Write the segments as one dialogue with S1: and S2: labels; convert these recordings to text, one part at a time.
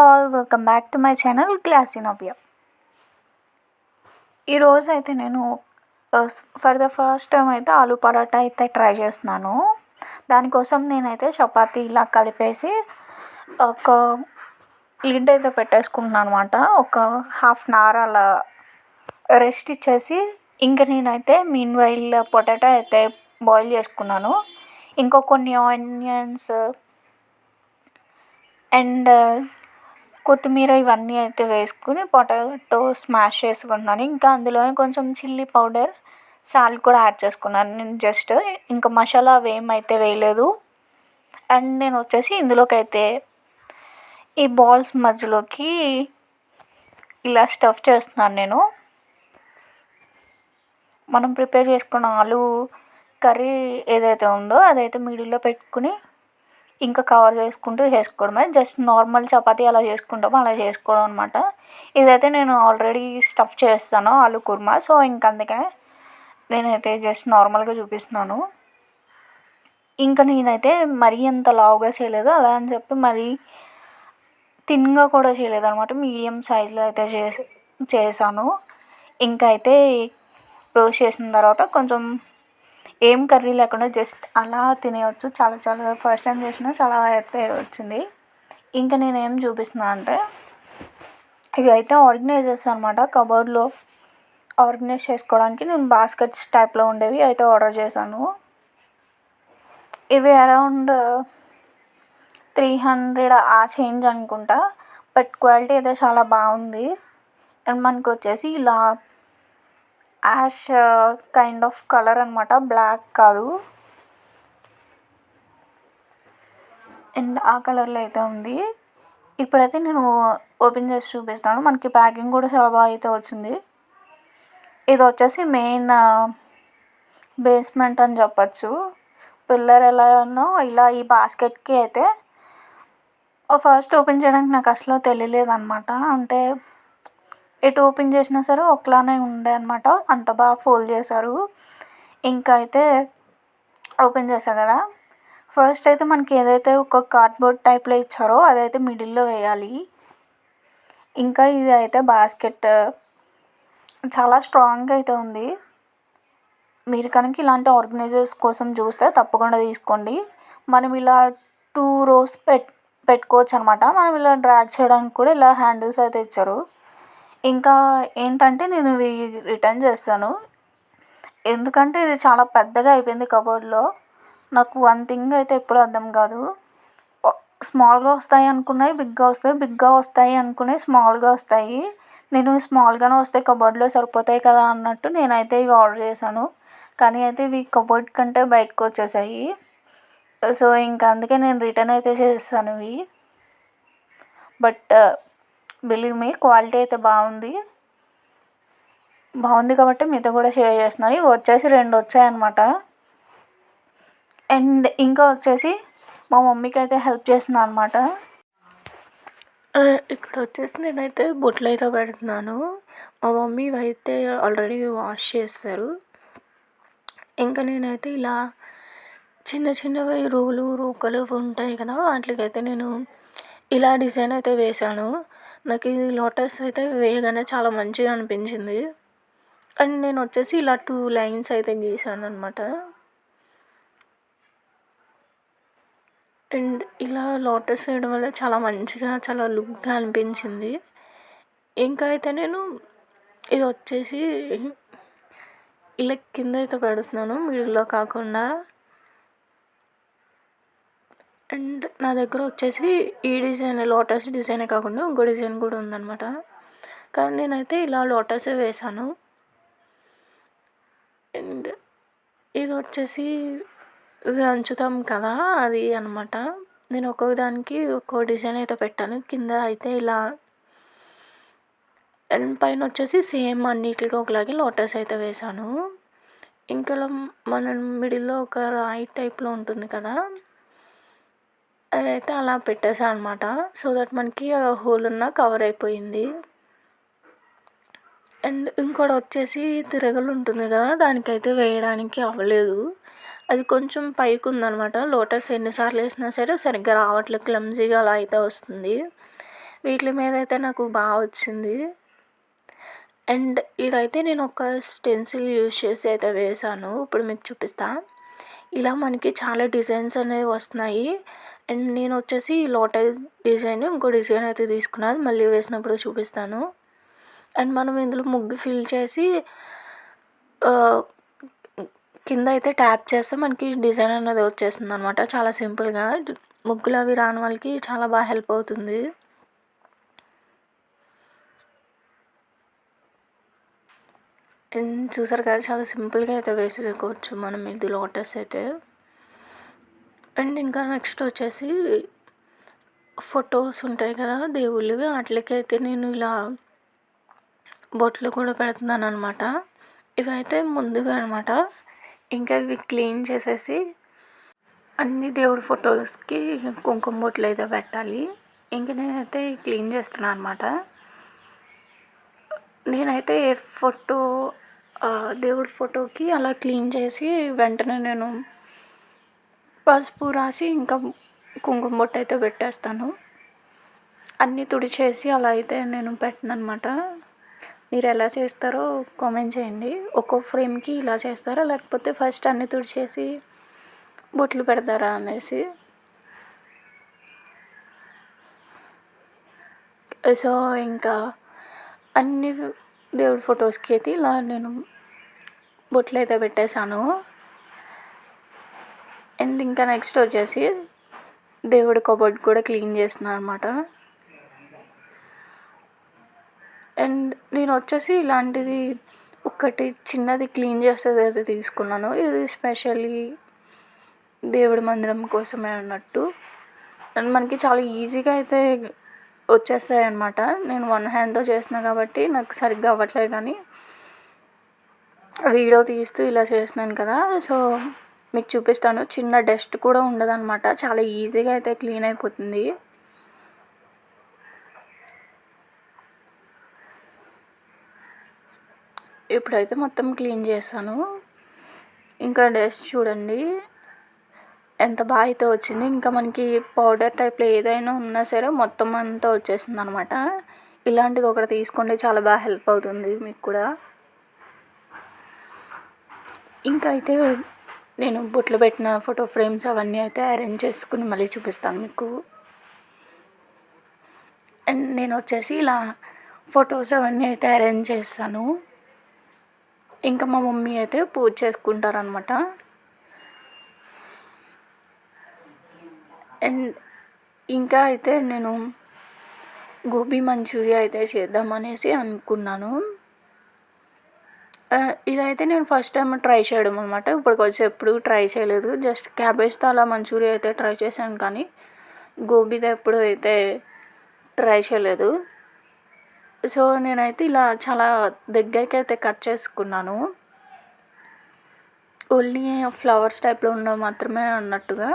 S1: All welcome back to my channel classy Navya ఈరోజు అయితే నేను ఫర్ ద ఫస్ట్ టైం అయితే ఆలు పరోటా అయితే ట్రై చేస్తున్నాను. దానికోసం నేనైతే చపాతీ ఇలా కలిపేసి ఒక లిడ్ అయితే పెట్టేసుకుంటున్నాను అనమాట ఒక హాఫ్ అన్ అవర్ అలా రెస్ట్ ఇచ్చేసి ఇంకా నేనైతే మీన్ వైల్ పొటాటో అయితే బాయిల్ చేసుకున్నాను. ఇంకో కొన్ని ఆనియన్స్ అండ్ కొత్తిమీర ఇవన్నీ అయితే వేసుకుని పొటాటో స్మాష్ చేసుకుంటున్నాను. ఇంకా అందులోనే కొంచెం చిల్లీ పౌడర్ సాల్ట్ కూడా యాడ్ చేసుకున్నాను నేను జస్ట్. ఇంకా మసాలా అవి ఏమైతే వేయలేదు. అండ్ నేను వచ్చేసి ఇందులోకైతే ఈ బాల్స్ మధ్యలోకి ఇలా స్టఫ్ చేస్తున్నాను నేను. మనం ప్రిపేర్ చేసుకున్న ఆలు కర్రీ ఏదైతే ఉందో అదైతే మిడిల్లో పెట్టుకుని ఇంకా కవర్ చేసుకుంటూ చేసుకోవడమే. జస్ట్ నార్మల్ చపాతీ అలా చేసుకుంటామో అలా చేసుకోవడం అనమాట ఇదైతే నేను ఆల్రెడీ స్టఫ్ చేస్తాను ఆలు కుర్మా. సో ఇంక అందుకనే నేనైతే జస్ట్ నార్మల్గా చూపిస్తున్నాను. ఇంకా నేనైతే మరీ అంత లావుగా చేయలేదు. అలా అని చెప్పి మరీ థిన్గా కూడా చేయలేదు అనమాట మీడియం సైజులో అయితే చేసి చేశాను. ఇంకా అయితే రోస్ట్ చేసిన తర్వాత కొంచెం ఏం కర్రీ లేకుండా జస్ట్ అలా తినేయచ్చు. చాలా చాలా ఫస్ట్ టైం చేసిన చాలా అయితే వచ్చింది. ఇంకా నేను ఏం చూపిస్తున్నా అంటే ఇవి అయితే ఆర్గనైజ్ చేస్తాను అనమాట కబోర్డ్లో ఆర్గనైజ్ చేసుకోవడానికి నేను బాస్కెట్స్ టైప్లో ఉండేవి అయితే ఆర్డర్ చేశాను. ఇవి అరౌండ్ త్రీ హండ్రెడ్ ఆ చేంజ్ అనుకుంటా. బట్ క్వాలిటీ అయితే చాలా బాగుంది. అండ్ మనకు వచ్చేసి ఇలా యాష్ కైండ్ ఆఫ్ కలర్ అనమాట బ్లాక్ కాదు. అండ్ ఆ కలర్లో అయితే ఉంది. ఇప్పుడైతే నేను ఓపెన్ చేసి చూపిస్తాను. మనకి ప్యాకింగ్ కూడా చాలా బాగా అయితే వచ్చింది. ఇది వచ్చేసి మెయిన్ బేస్మెంట్ అని చెప్పచ్చు. పిల్లర్ ఎలానో ఇలా ఈ బాస్కెట్కి అయితే ఫస్ట్ ఓపెన్ చేయడానికి నాకు అసలు తెలియలేదు అనమాట అంటే ఎటు ఓపెన్ చేసినా సరే ఒకలానే ఉండే అనమాట అంత బాగా ఫోల్డ్ చేశారు. ఇంకా అయితే ఓపెన్ చేశారు కదా. ఫస్ట్ అయితే మనకి ఏదైతే ఒక కార్డ్బోర్డ్ టైప్లో ఇచ్చారో అదైతే మిడిల్లో వేయాలి. ఇంకా ఇది అయితే బాస్కెట్ చాలా స్ట్రాంగ్గా అయితే ఉంది. మీరు కనుక ఇలాంటి ఆర్గనైజర్స్ కోసం చూస్తే తప్పకుండా తీసుకోండి. మనం ఇలా టూ రోస్ పెట్ పెట్టుకోవచ్చు అనమాట మనం ఇలా డ్రాగ్ చేయడానికి కూడా ఇలా హ్యాండిల్స్ అయితే ఇచ్చారు. ఇంకా ఏంటంటే నేను ఇవి రిటర్న్ చేస్తాను. ఎందుకంటే ఇది చాలా పెద్దగా అయిపోయింది కబోర్డ్లో. నాకు వన్ థింగ్ అయితే ఎప్పుడు అర్థం కాదు. స్మాల్గా వస్తాయి అనుకున్నాయి బిగ్గా వస్తాయి బిగ్గా వస్తాయి అనుకున్నాయి స్మాల్గా వస్తాయి. నేను స్మాల్గానే వస్తాయి కబోర్డ్లో సరిపోతాయి కదా అన్నట్టు నేనైతే ఇవి ఆర్డర్ చేశాను. కానీ అయితే ఇవి కబోర్డ్ కంటే బయటకు వచ్చేసాయి. సో ఇంకా అందుకే నేను రిటర్న్ అయితే చేస్తాను ఇవి. బట్ బిలీవ్ మీ క్వాలిటీ అయితే బాగుంది. బాగుంది కాబట్టి మీతో కూడా షేర్ చేస్తున్నాను. ఇవి వచ్చేసి రెండు వచ్చాయన్నమాట. అండ్ ఇంకా వచ్చేసి మా మమ్మీకి అయితే హెల్ప్ చేస్తున్నాను అనమాట ఇక్కడ వచ్చేసి నేనైతే బొట్లు అయితే పెడుతున్నాను. మా మమ్మీ అయితే ఆల్రెడీ వాష్ చేస్తారు. ఇంకా నేనైతే ఇలా చిన్న చిన్నవి రూలు రూకలు ఉంటాయి కదా వాటికైతే నేను ఇలా డిజైన్ అయితే వేశాను. నాకు ఈ లోటస్ అయితే వేయగానే చాలా మంచిగా అనిపించింది. అండ్ నేను వచ్చేసి ఇలా టూ లైన్స్ అయితే గీసాను అనమాట అండ్ ఇలా లోటస్ వేయడం వల్ల చాలా మంచిగా చాలా లుక్గా అనిపించింది. ఇంకా అయితే నేను ఇది వచ్చేసి ఇలా కింద అయితే పెడుతున్నాను మిడిల్లో కాకుండా. అండ్ నా దగ్గర వచ్చేసి ఈ డిజైన్ లోటస్ డిజైనే కాకుండా ఇంకో డిజైన్ కూడా ఉందన్నమాట. కానీ నేనైతే ఇలా లోటస్ వేసాను అండ్ ఇది వచ్చేసి ఇది అంచుతాం కదా అది అనమాట నేను ఒక్కొక్క దానికి ఒక్కో డిజైన్ అయితే పెట్టాను కింద అయితే ఇలా. అండ్ పైన వచ్చేసి సేమ్ అన్నిటికి ఒకలాగే లోటస్ అయితే వేసాను ఇంకా మన మిడిల్లో ఒక రాయి టైప్లో ఉంటుంది కదా అదైతే అలా పెట్టేసా అనమాట సో దట్ మనకి హోల్ ఉన్న కవర్ అయిపోయింది. అండ్ ఇంకోటి వచ్చేసి తిరగలు ఉంటుంది కదా దానికైతే వేయడానికి అవ్వలేదు. అది కొంచెం పైకి ఉందనమాట లోటస్ ఎన్నిసార్లు వేసినా సరే సరిగ్గా రావట్లేదు. క్లమ్జీగా అలా అయితే వస్తుంది. వీటి మీద అయితే నాకు బాగా వచ్చింది. అండ్ ఇదైతే నేను ఒక స్టెన్సిల్ యూజ్ చేసి అయితే వేశాను. ఇప్పుడు మీకు చూపిస్తా. ఇలా మనకి చాలా డిజైన్స్ అనేవి వస్తున్నాయి. అండ్ నేను వచ్చేసి లోటస్ డిజైన్ ఇంకో డిజైన్ అయితే తీసుకున్నాను. మళ్ళీ వేసినప్పుడు చూపిస్తాను. అండ్ మనం ఇందులో ముగ్గు ఫిల్ చేసి కింద అయితే ట్యాప్ చేస్తే మనకి డిజైన్ అనేది వచ్చేస్తుంది అనమాట చాలా సింపుల్గా. ముగ్గులు అవి రాని వాళ్ళకి చాలా బాగా హెల్ప్ అవుతుంది. అండ్ చూసారు కదా చాలా సింపుల్గా అయితే వేసేసుకోవచ్చు మనం ఇది లోటస్ అయితే. అండ్ ఇంకా నెక్స్ట్ వచ్చేసి ఫొటోస్ ఉంటాయి కదా దేవుళ్ళవి వాటికైతే నేను ఇలా బొట్లు కూడా పెడుతున్నాను అనమాట ఇవైతే ముందుగా అనమాట ఇంకా ఇవి క్లీన్ చేసేసి అన్ని దేవుడి ఫొటోస్కి కుంకుమ బొట్లు అయితే పెట్టాలి. ఇంక నేనైతే క్లీన్ చేస్తున్నాను అనమాట నేనైతే ఏ ఫోటో దేవుడి ఫోటోకి అలా క్లీన్ చేసి వెంటనే నేను పసుపు రాసి ఇంకా కుంకుమ బొట్టు అయితే పెట్టేస్తాను. అన్నీ తుడిచేసి అలా అయితే నేను పెట్టను అనమాట మీరు ఎలా చేస్తారో కామెంట్ చేయండి. ఒక్కో ఫ్రేమ్కి ఇలా చేస్తారా? లేకపోతే ఫస్ట్ అన్నీ తుడిచేసి బొట్లు పెడతారా అనేసి. సో ఇంకా అన్ని దేవుడి ఫొటోస్కి అయితే ఇలా నేను బొట్లు అయితే పెట్టేశాను. అండ్ ఇంకా నెక్స్ట్ వచ్చేసి దేవుడి కబోర్డ్ కూడా క్లీన్ చేస్తున్నాను అనమాట అండ్ నేను వచ్చేసి ఇలాంటిది ఒకటి చిన్నది క్లీన్ చేసేది అయితే తీసుకున్నాను. ఇది స్పెషల్లీ దేవుడి మందిరం కోసమే అన్నట్టు. అండ్ మనకి చాలా ఈజీగా అయితే వచ్చేస్తాయి అన్నమాట. నేను వన్ హ్యాండ్తో చేసిన కాబట్టి నాకు సరిగ్గా అవ్వట్లేదు కానీ వీడియో తీస్తూ ఇలా చేస్తున్నాను కదా. సో మీకు చూపిస్తాను. చిన్న డస్ట్ కూడా ఉండదన్నమాట. చాలా ఈజీగా అయితే క్లీన్ అయిపోతుంది. ఇప్పుడైతే మొత్తం క్లీన్ చేస్తాను ఇంకా డస్ట్ చూడండి. ఎంత బాగా అయితే వచ్చింది. ఇంకా మనకి పౌడర్ టైప్లో ఏదైనా ఉన్నా సరే మొత్తం అంతా వచ్చేసింది అనమాట ఇలాంటిది ఒకటి తీసుకోండి చాలా బాగా హెల్ప్ అవుతుంది మీకు కూడా. ఇంకా అయితే నేను బుట్లు పెట్టిన ఫోటో ఫ్రేమ్స్ అవన్నీ అయితే అరేంజ్ చేసుకుని మళ్ళీ చూపిస్తాను మీకు. అండ్ నేను వచ్చేసి ఇలా ఫొటోస్ అవన్నీ అయితే అరేంజ్ చేస్తాను. ఇంకా మా మమ్మీ అయితే పూజ చేసుకుంటారనమాట అండ్ ఇంకా అయితే నేను గోబీ మంచూరియా అయితే చేద్దామనేసి అనుకున్నాను. ఇదైతే నేను ఫస్ట్ టైం ట్రై చేయడం అనమాట ఇప్పటికొచ్చి ఎప్పుడు ట్రై చేయలేదు. జస్ట్ క్యాబేజ్తో అలా మంచూరియా అయితే ట్రై చేశాను కానీ గోబీతో ఎప్పుడు అయితే ట్రై చేయలేదు. సో నేనైతే ఇలా చాలా దగ్గరికి అయితే కట్ చేసుకున్నాను. ఓన్లీ ఫ్లవర్స్ టైప్లో ఉన్న మాత్రమే అన్నట్టుగా.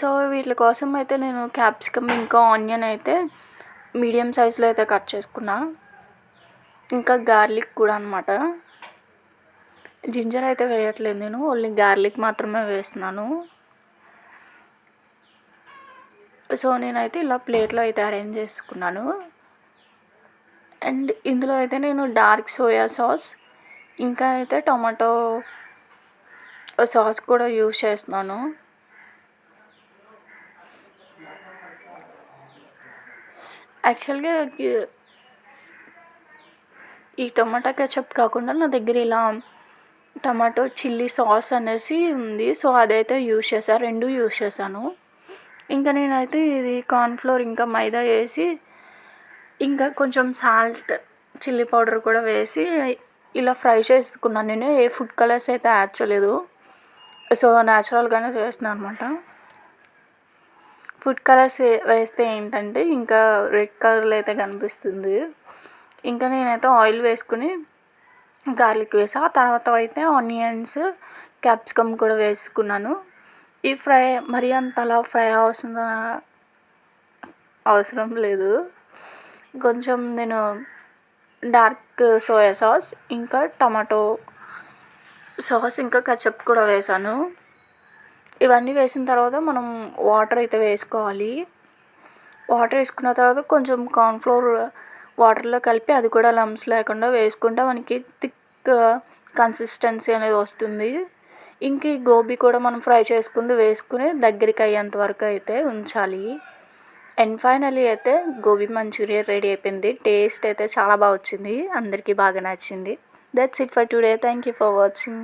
S1: సో వీటి కోసం అయితే నేను క్యాప్సికమ్ ఇంకా ఆనియన్ అయితే మీడియం సైజులో అయితే కట్ చేసుకున్నాను ఇంకా గార్లిక్ కూడా అనమాట జింజర్ అయితే వేయట్లేదు నేను ఓన్లీ గార్లిక్ మాత్రమే వేస్తున్నాను. సో నేనైతే ఇలా ప్లేట్లో అయితే అరేంజ్ చేసుకున్నాను. అండ్ ఇందులో అయితే నేను డార్క్ సోయా సాస్ ఇంకా అయితే టొమాటో సాస్ కూడా యూస్ చేస్తున్నాను. యాక్చువల్గా ఈ టొమాటో కెచప్ కాకుండా నా దగ్గర ఇలా టమాటో చిల్లీ సాస్ అనేసి ఉంది. సో అదైతే యూజ్ చేశాను రెండు యూజ్ చేశాను. ఇంకా నేనైతే ఇది కార్న్ఫ్లోర్ ఇంకా మైదా వేసి ఇంకా కొంచెం సాల్ట్ చిల్లీ పౌడర్ కూడా వేసి ఇలా ఫ్రై చేసుకున్నాను. నేను ఏ ఫుడ్ కలర్స్ అయితే యాడ్ చేయలేదు. సో న్యాచురల్గానే చేస్తున్నాను అనమాట ఫుడ్ కలర్స్ వేస్తే ఏంటంటే ఇంకా రెడ్ కలర్లో అయితే కనిపిస్తుంది. ఇంకా నేనైతే ఆయిల్ వేసుకుని గార్లిక్ వేసా. ఆ తర్వాత అయితే ఆనియన్స్ క్యాప్సికమ్ కూడా వేసుకున్నాను. ఈ ఫ్రై మరీ అంతలా ఫ్రై అవసరం అవసరం లేదు. కొంచెం నేను డార్క్ సోయా సాస్ ఇంకా టమాటో సాస్ ఇంకా కచప్ కూడా వేసాను. ఇవన్నీ వేసిన తర్వాత మనం వాటర్ అయితే వేసుకోవాలి. వాటర్ వేసుకున్న తర్వాత కొంచెం కార్న్ఫ్లోర్ వాటర్లో కలిపి అది కూడా లంప్స్ లేకుండా వేసుకుంటే మనకి థిక్ కన్సిస్టెన్సీ అనేది వస్తుంది. ఇంక ఈ గోబీ కూడా మనం ఫ్రై చేసుకుంది వేసుకుని దగ్గరికి అయ్యేంత వరకు అయితే ఉంచాలి. అండ్ ఫైనలీ అయితే గోబీ మంచూరియా రెడీ అయిపోయింది. టేస్ట్ అయితే చాలా బాగా వచ్చింది. అందరికీ బాగా నచ్చింది. That's it for today thank you for watching